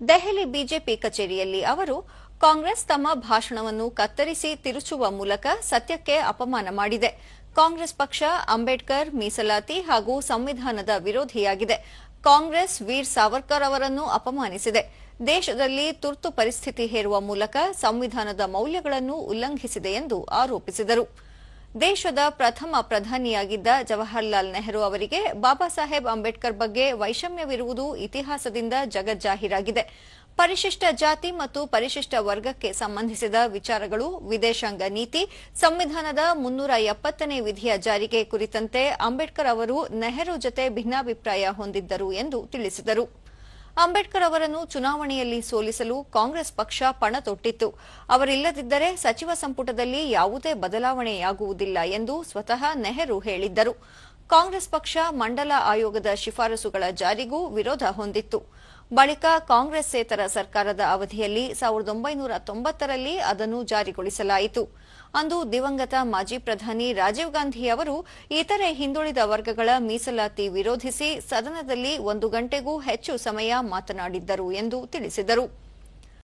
Delhi BJP ಕಚೇರಿಯಲ್ಲಿ ಅವರು ಕಾಂಗ್ರೆಸ್ ತಮ್ಮ ಭಾಷಣವನ್ನು ಕತ್ತರಿಸಿ ತಿರುಚುವ ಮೂಲಕ ಸತ್ಯಕ್ಕೆ ಅಪಮಾನ ಮಾಡಿದೆ. ಕಾಂಗ್ರೆಸ್ ಪಕ್ಷ ಅಂಬೇಡ್ಕರ್, ಮೀಸಲಾತಿ ಹಾಗೂ ಸಂವಿಧಾನದ ವಿರೋಧಿಯಾಗಿದೆ. ಕಾಂಗ್ರೆಸ್ ವೀರ್ ಸಾವರ್ಕರ್ ಅವರನ್ನು ಅಪಮಾನಿಸಿದೆ. ದೇಶದಲ್ಲಿ ತುರ್ತು ಪರಿಸ್ಥಿತಿ ಹೇರುವ ಮೂಲಕ ಸಂವಿಧಾನದ ಮೌಲ್ಯಗಳನ್ನು ಉಲ್ಲಂಘಿಸಿದೆ ಎಂದು ಆರೋಪಿಸಿದರು. ದೇಶದ ಪ್ರಥಮ ಪ್ರಧಾನಿಯಾಗಿದ್ದ ಜವಾಹರ್ಲಾಲ್ ನೆಹರು ಅವರಿಗೆ ಬಾಬಾ ಸಾಹೇಬ್ ಅಂಬೇಡ್ಕರ್ ಬಗ್ಗೆ ವೈಷಮ್ಯವಿರುವುದು ಇತಿಹಾಸದಿಂದ ಜಗಜ್ಜಾಹೀರಾಗಿದೆ. ಪರಿಶಿಷ್ಟ ಜಾತಿ ಮತ್ತು ಪರಿಶಿಷ್ಟ ವರ್ಗಕ್ಕೆ ಸಂಬಂಧಿಸಿದ ವಿಚಾರಗಳು, ವಿದೇಶಾಂಗ ನೀತಿ, ಸಂವಿಧಾನದ ಮುನ್ನೂರ ಎಪ್ಪತ್ತನೇ ವಿಧಿಯ ಜಾರಿಗೆ ಕುರಿತಂತೆ ಅಂಬೇಡ್ಕರ್ ಅವರು ನೆಹರು ಜೊತೆ ಭಿನ್ನಾಭಿಪ್ರಾಯ ಹೊಂದಿದ್ದರು ಎಂದು ತಿಳಿಸಿದರು. ಅಂಬೇಡ್ಕರ್ ಅವರನ್ನು ಚುನಾವಣೆಯಲ್ಲಿ ಸೋಲಿಸಲು ಕಾಂಗ್ರೆಸ್ ಪಕ್ಷ ಪಣ ತೊಟ್ಟಿತ್ತು. ಅವರಿಲ್ಲದಿದ್ದರೆ ಸಚಿವ ಸಂಪುಟದಲ್ಲಿ ಯಾವುದೇ ಬದಲಾವಣೆಯಾಗುವುದಿಲ್ಲ ಎಂದು ಸ್ವತಃ ನೆಹರು ಹೇಳಿದ್ದರು. ಕಾಂಗ್ರೆಸ್ ಪಕ್ಷ ಮಂಡಲ ಆಯೋಗದ ಶಿಫಾರಸುಗಳ ಜಾರಿಗೂ ವಿರೋಧ ಹೊಂದಿತ್ತು. ಬಳಿಕ ಕಾಂಗ್ರೆಸ್ಸೇತರ ಸರ್ಕಾರದ ಅವಧಿಯಲ್ಲಿ ಸಾವಿರದ ಒಂಬೈನೂರ ತೊಂಬತ್ತರಲ್ಲಿ ಅದನ್ನು ಜಾರಿಗೊಳಿಸಲಾಯಿತು. ಅಂದು ದಿವಂಗತ ಮಾಜಿ ಪ್ರಧಾನಿ ರಾಜೀವ್ ಗಾಂಧಿ ಅವರು ಇತರೆ ಹಿಂದುಳಿದ ವರ್ಗಗಳ ಮೀಸಲಾತಿ ವಿರೋಧಿಸಿ ಸದನದಲ್ಲಿ ಒಂದು ಗಂಟೆಗೂ ಹೆಚ್ಚು ಸಮಯ ಮಾತನಾಡಿದ್ದರು ಎಂದು ತಿಳಿಸಿದರು.